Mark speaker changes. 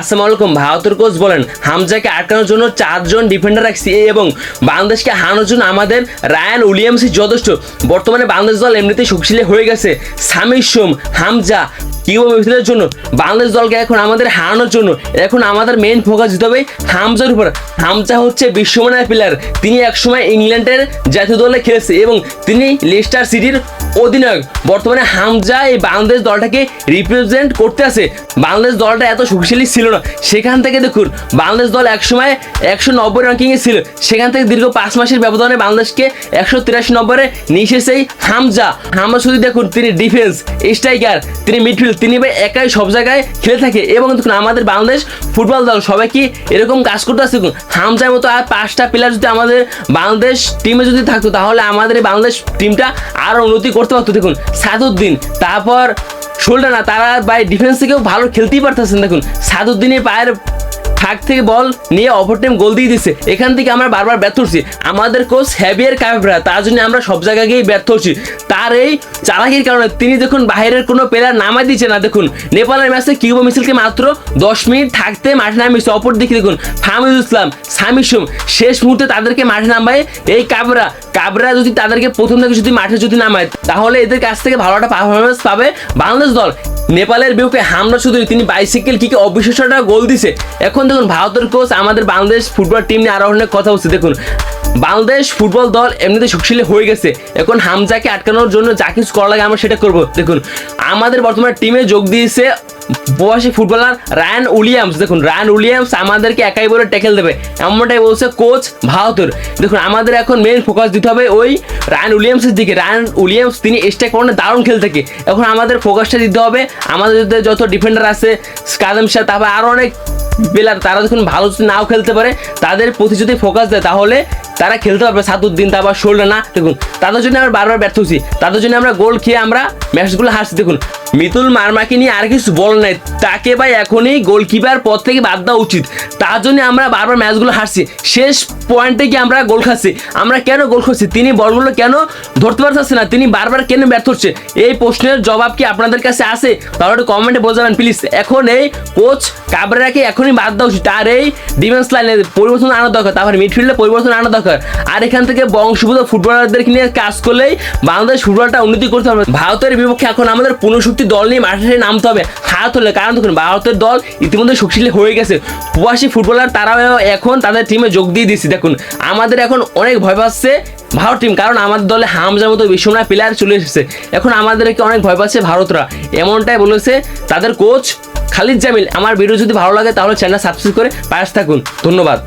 Speaker 1: আসসালামু আলাইকুম, ভারতের কোচ বলেন, হামজাকে আটকানোর জন্য চারজন ডিফেন্ডার রাখছি এবং বাংলাদেশকে হারানোর জন্য আমাদের রায়ান উইলিয়ামসই যথেষ্ট। বর্তমানে বাংলাদেশ দল এমনিতেই শক্তিশালী হয়ে গেছে। সামির সোম, হামজা, কিউবা জন্য বাংলাদেশ দলকে এখন আমাদের হারানোর জন্য, এখন আমাদের মেইন ফোকাস দিতে হবে হামজার উপর। হামজা হচ্ছে বিশ্বমানের প্লেয়ার তিনি একসময় ইংল্যান্ডের জাতীয় দলে খেলেছে এবং তিনি লেস্টার সিটির অধিনায়ক। বর্তমানে হামজা এই বাংলাদেশ দলটাকে রিপ্রেজেন্ট করতে আছে। বাংলাদেশ দলটা এত শক্তিশালী ছিল না। সেখান থেকে দেখুন, বাংলাদেশ দল একসময় একশো নব্বই র্যাঙ্কিংয়ে ছিল। সেখান থেকে দীর্ঘ পাঁচ মাসের ব্যবধানে বাংলাদেশকে একশো তিরাশি নম্বরে নিয়ে এসেছে হামজা। হামজা শুধু দেখুন, তিনি ডিফেন্স স্ট্রাইকার তিনি মিডফিল্ড তিনি ভাই একাই সব জায়গায় খেলে থাকে। এবং দেখুন, আমাদের বাংলাদেশ ফুটবল দল, সবাই কি এরকম কাজ করতে দেখুন, হামজার মতো আর পাঁচটা প্লেয়ার যদি আমাদের বাংলাদেশ টিমে যদি থাকতো, তাহলে আমাদের বাংলাদেশ টিমটা আরও উন্নতি করতে পারতো, দেখুন, সাদুদ্দিন। তারপর শোল্ডার না, তারা বাই ডিফেন্স থেকেও ভালো খেলতেই পারতেছেন, দেখুন। সাদুদ্দিনের পায়ের ফাঁক থেকে বল, নিয়ে অপর টিম গোল দিয়ে দিচ্ছে এখান থেকে আমরা বারবার ব্যর্থ হচ্ছি। আমাদের কোচ হ্যাভিয়ার কাভরা তার জন্য আমরা সব জায়গায় গিয়ে ব্যর্থ হচ্ছি। তার এই চালাকির কারণে তিনি দেখুন বাইরের কোনো প্লেয়ার নামাই দিচ্ছে না। দেখুন, নেপালের ম্যাচে কিউবা মিছিলকে মাত্র দশ মিনিট থাকতে মাঠে নামিয়েছে। অপর দিকে দেখুন ফাহমিদুল ইসলাম সামিসুম শেষ মুহূর্তে তাদেরকে মাঠে নামায় এই কাবরা। কাবরা যদি তাদেরকে প্রথম থেকে যদি মাঠে যদি নামায়, তাহলে এদের কাছ থেকে ভালো একটা পারফরমেন্স পাবে বাংলাদেশ দল। নেপালের বিপক্ষে হামরা শুধু তিনি বাইসাইকেল কিকে অবিশ্বাসটা গোল দিছে। এখন দেখুন, ভারতের কোচ আমাদের বাংলাদেশ ফুটবল টিম নিয়ে আরও অনেক কথা হচ্ছে দেখুন, বাংলাদেশ ফুটবল দল এমনিতে শক্তিশালী হয়ে গেছে। এখন হামজাকে আটকানোর জন্য যা কিছু করা লাগে আমরা সেটা করব। দেখুন, আমাদের বর্তমানে টিমে যোগ দিয়েছে প্রবাসী ফুটবলার রায়ান উইলিয়ামস। দেখুন, রায়ান উইলিয়ামস আমাদেরকে একাই বলে ট্যাকেল দেবে। এমনটাই বলছে কোচ ভারতের। দেখুন, আমাদের এখন মেন ফোকাস দিতে হবে ওই রায়ান উইলিয়ামসের দিকে। রায়ান উইলিয়ামস, তিনি স্ট্রাইক করণে দারুণ খেলে থাকে। এখন আমাদের ফোকাসটা দিতে হবে। আমাদের যত ডিফেন্ডার আছে, কাদেম শাহ, তারপর আরও অনেক প্লেয়ার তারা যখন ভালো যদি নাও খেলতে পারে, তাদের প্রতি যদি ফোকাস দেয়, তাহলে তারা খেলতে পারবে। সাতুদ্দিন তারপর শোল্ডার না দেখুন, তাদের জন্য আমরা বারবার ব্যর্থ হচ্ছি তাদের জন্য আমরা গোল খেয়ে আমরা ম্যাচগুলো হারছি। দেখুন মিতুল মারমাকে নিয়ে আর কিছু বল নাই। তাকে ভাই এখনই গোলকিপার পদ থেকে বাদ দেওয়া উচিত। তার জন্য আমরা বারবার ম্যাচগুলো হারছি। শেষ পয়েন্টে গিয়ে আমরা গোল খাচ্ছি। আমরা কেন গোল খাচ্ছি তিনি বলগুলো কেন ধরতে পারতেছে না? তিনি বারবার কেন ব্যর্থ হচ্ছে? এই প্রশ্নের জবাব কি আপনাদের কাছে আছে? তাহলে একটু কমেন্টে বোঝাবেন প্লিজ এখন এই কোচ কাবরাকে এখনই বাদ দেওয়া উচিত। আর এই ডিফেন্স লাইনে পরিবর্তন আনা দরকার। তারপর মিডফিল্ডে পরিবর্তন আনা দরকার। আর এখান থেকে বংশভূত ফুটবলারদেরকে নিয়ে কাজ করলেই বাংলাদেশ ফুটবলটা উন্নতি করতে হবে। ভারতের বিপক্ষে এখন আমাদের পুনঃশক্তি দল নিয়ে মাঠে নামতে হবে। হাত হলে কারণ দেখুন, ভারতের দল ইতিমধ্যে শক্তিশালী হয়ে গেছে। প্রবাসী ফুটবলার তারাও এখন তাদের টিমে যোগ দিয়ে দিচ্ছে দেখুন, আমাদের এখন অনেক ভয় পাচ্ছে ভারত টিম কারণ আমাদের দলে হামজার মতো বিশ্বনাথ প্লেয়ার চলে এসেছে। এখন আমাদেরকে অনেক ভয় পাচ্ছে ভারতরা। এমনটাই বলেছে তাদের কোচ খালিদ জামিল। আমার ভিডিও যদি ভালো লাগে তাহলে চ্যানেল সাবস্ক্রাইব করে পাশ থাকুন। ধন্যবাদ।